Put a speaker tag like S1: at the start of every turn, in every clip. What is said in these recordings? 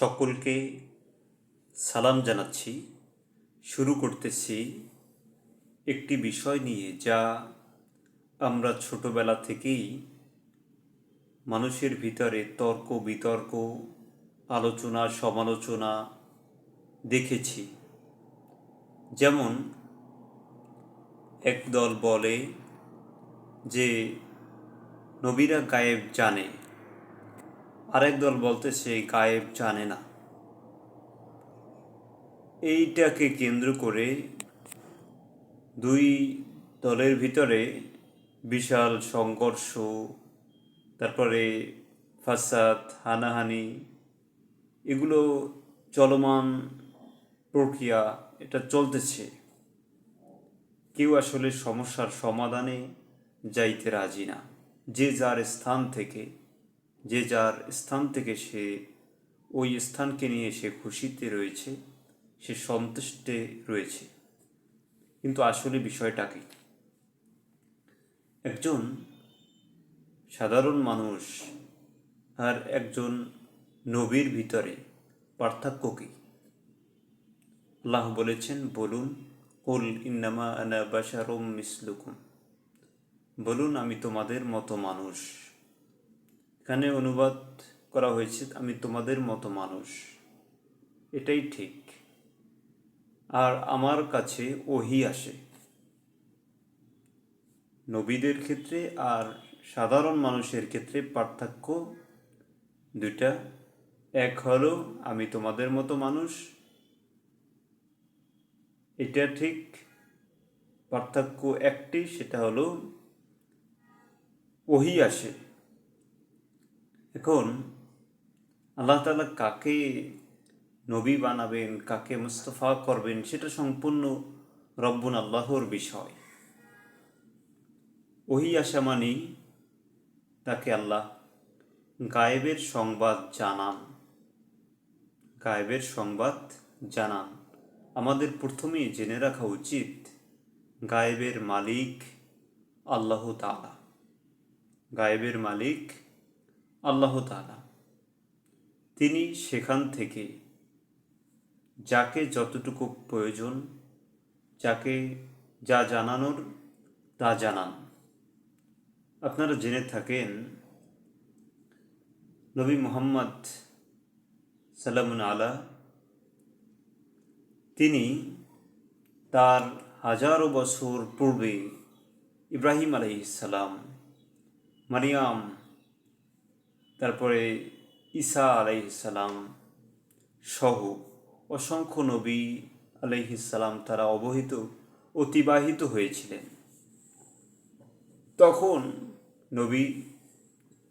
S1: সকলকে সালাম জানাচ্ছি। শুরু করতেছি একটি বিষয় নিয়ে যা আমরা ছোটবেলা থেকেই মানুষের ভিতরে তর্ক বিতর্ক, আলোচনা, সমালোচনা দেখেছি। যেমন একদল বলে যে, নবীরা গায়েব জানে। আরেক দল বলতেছে, গায়েব জানে না। এইটাকে কেন্দ্র করে দুই দলের ভিতরে বিশাল সংঘর্ষ, তারপরে ফাসাদ, হানাহানি, এগুলো চলমান প্রক্রিয়া, এটা চলতেছে। কেউ আসলে সমস্যার সমাধানে যাইতে রাজি না। যে যার স্থান থেকে যে যার স্থান থেকে সে, ওই স্থানকে নিয়ে সে খুশিতে রয়েছে, সে সন্তুষ্টে রয়েছে। কিন্তু আসলে বিষয়টা কি? একজন সাধারণ মানুষ আর একজন নবীর ভিতরে পার্থক্য কি? আল্লাহ বলেছেন, বলুন, কুল ইন্নামা আনা বাশারুম মিসলুকুম। বলুন, আমি তোমাদের মতো মানুষ। এখানে অনুবাদ করা হয়েছে, আমি তোমাদের মতো মানুষ। এটাই ঠিক। আর আমার কাছে ওহি আসে। নবীদের ক্ষেত্রে আর সাধারণ মানুষের ক্ষেত্রে পার্থক্য দুইটা। এক হলো, আমি তোমাদের মতো মানুষ। এটা ঠিক। পার্থক্য একটি, সেটা হলো, ওহি আসে। এখন আল্লাহ তালা কাকে নবী বানাবেন, কাকে মুস্তফা করবেন, সেটা সম্পূর্ণ রব্বুন আল্লাহর বিষয়। ওহি আশা মানেই তাকে আল্লাহ গায়েবের সংবাদ জানান। গায়েবের সংবাদ জানান। আমাদের প্রথমেই জেনে রাখা উচিত, গায়েবের মালিক আল্লাহ তালা গায়েবের মালিক আল্লাহ তালা তিনি সেখান থেকে যাকে যতটুকু প্রয়োজন, যাকে যা জানানোর তা জানান। আপনারা জেনে থাকেন, নবী মোহাম্মদ সালামুন আলা, তিনি তার হাজারো বছর পূর্বে ইব্রাহিম আলাইসালাম মারিয়াম তারপরে ঈসা আলাইসালাম সহ অসংখ্য নবী আলাইহিসালাম তারা অবহিত, অতিবাহিত হয়েছিলেন। তখন নবী,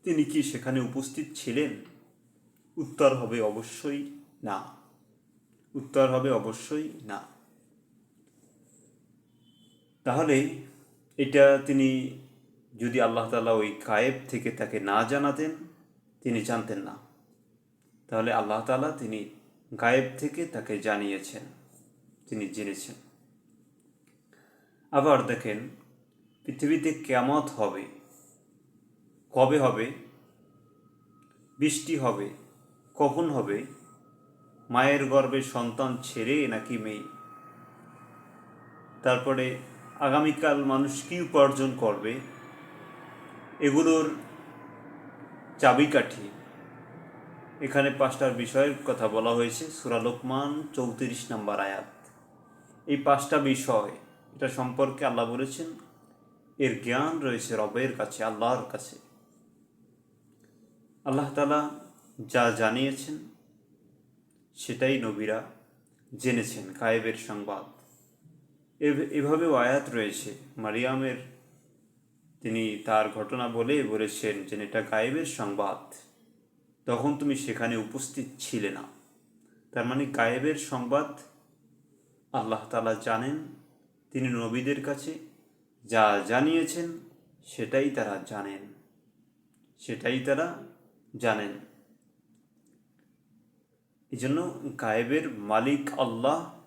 S1: তিনি কি সেখানে উপস্থিত ছিলেন? উত্তর হবে অবশ্যই না। উত্তর হবে অবশ্যই না। তাহলে এটা তিনি যদি আল্লাহ তালা ওই কায়েব থেকে তাকে না জানাতেন তিনি জানতেন না। তাহলে আল্লাহ তালা তিনি গায়েব থেকে তাকে জানিয়েছেন, তিনি জেনেছেন। আবার দেখেন, পৃথিবীতে কেমত হবে, কবে হবে, বৃষ্টি হবে, কখন হবে, মায়ের গর্ভে সন্তান ছেড়ে নাকি মেয়ে? তারপরে আগামীকাল মানুষ কী উপার্জন করবে? এগুলোর চাবিকাঠি। এখানে পাঁচটার বিষয়ের কথা বলা হয়েছে। সুরা লোকমান, চৌত্রিশ নম্বর আয়াত। এই পাঁচটা বিষয়, এটা সম্পর্কে আল্লাহ বলেছেন, এর জ্ঞান রয়েছে রবের কাছে, আল্লাহর কাছে। আল্লাহ তালা যা জানিয়েছেন, সেটাই নবীরা জেনেছেন, গায়েবের সংবাদ। এভাবেও আয়াত রয়েছে, মারিয়ামের তিনি তার ঘটনা বলে বলেছেন যে এটা গায়েবের সংবাদ। তখন তুমি সেখানে উপস্থিত ছিলে না। তার মানে গায়েবের সংবাদ আল্লাহ তালা জানেন, তিনি নবীদের কাছে যা জানিয়েছেন সেটাই তারা জানেন, সেটাই তারা জানেন। এই জন্য গায়েবের মালিক আল্লাহ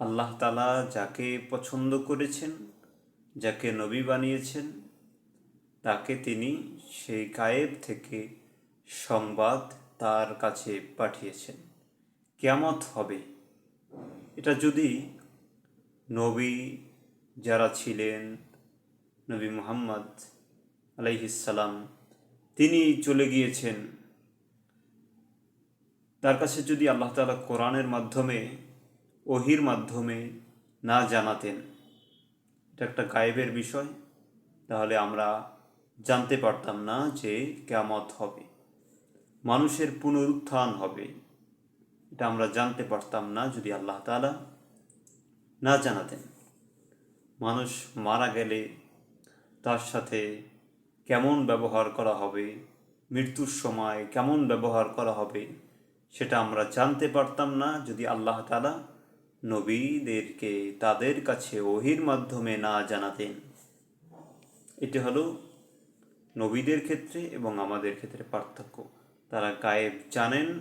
S1: আল্লাহ তালা যাকে পছন্দ করেছেন যাকে নবী বানিয়েছেন, তাকে তিনি সেই গায়েব থেকে সংবাদ তার কাছে পাঠিয়েছেন। কেয়ামত হবে। এটা যদি নবী যারা ছিলেন, নবী মুহাম্মদ আলাইহিসাল্লাম তিনি চলে গিয়েছেন। তার কাছে যদি আল্লাহ তালা কোরআনের মাধ্যমে, ওহির মাধ্যমে না জানাতেন এটা একটা গায়েবের বিষয়, তাহলে আমরা জানতে পারতাম না যে কেয়ামত হবে। মানুষের পুনরুত্থান হবে, এটা আমরা জানতে পারতাম না যদি আল্লাহ তালা না জানাতেন। মানুষ মারা গেলে তার সাথে কেমন ব্যবহার করা হবে, মৃত্যুর সময় কেমন ব্যবহার করা হবে, সেটা আমরা জানতে পারতাম না যদি আল্লাহ তালা নবীদেরকে তাদের কাছে ওহির মাধ্যমে না জানাতেন। এটি হলো নবীদের ক্ষেত্রে এবং আমাদের ক্ষেত্রে পার্থক্য। তারা গায়েব জানেন,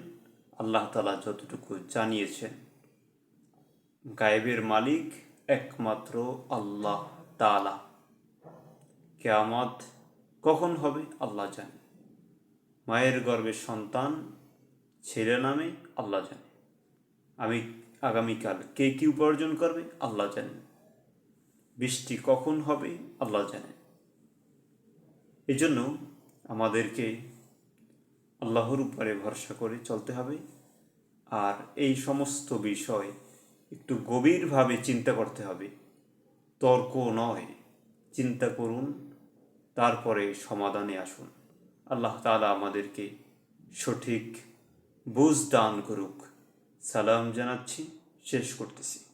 S1: আল্লাহ তালা যতটুকু জানিয়েছেন। গায়েবের মালিক একমাত্র আল্লাহ তালা কেয়ামত কখন হবে আল্লাহ জানে। মায়ের গর্ভের সন্তান ছেলে নামে আল্লাহ জানে। আমি আগামীকাল কে কি উপার্জন করবে? আল্লাহ জানেন। বৃষ্টি কখন হবে? আল্লাহ জানেন। এই জন্য আমাদেরকে আল্লাহর উপরে ভরসা করে চলতে হবে। আর এই সমস্ত বিষয় একটু গভীরভাবে চিন্তা করতে হবে। তর্ক নয়। চিন্তা করুন, তারপরে সমাধানে আসুন। আল্লাহ তালা আমাদেরকে সঠিক বুঝ দান করুক। সালাম জানাচ্ছি শেষ করতেছি।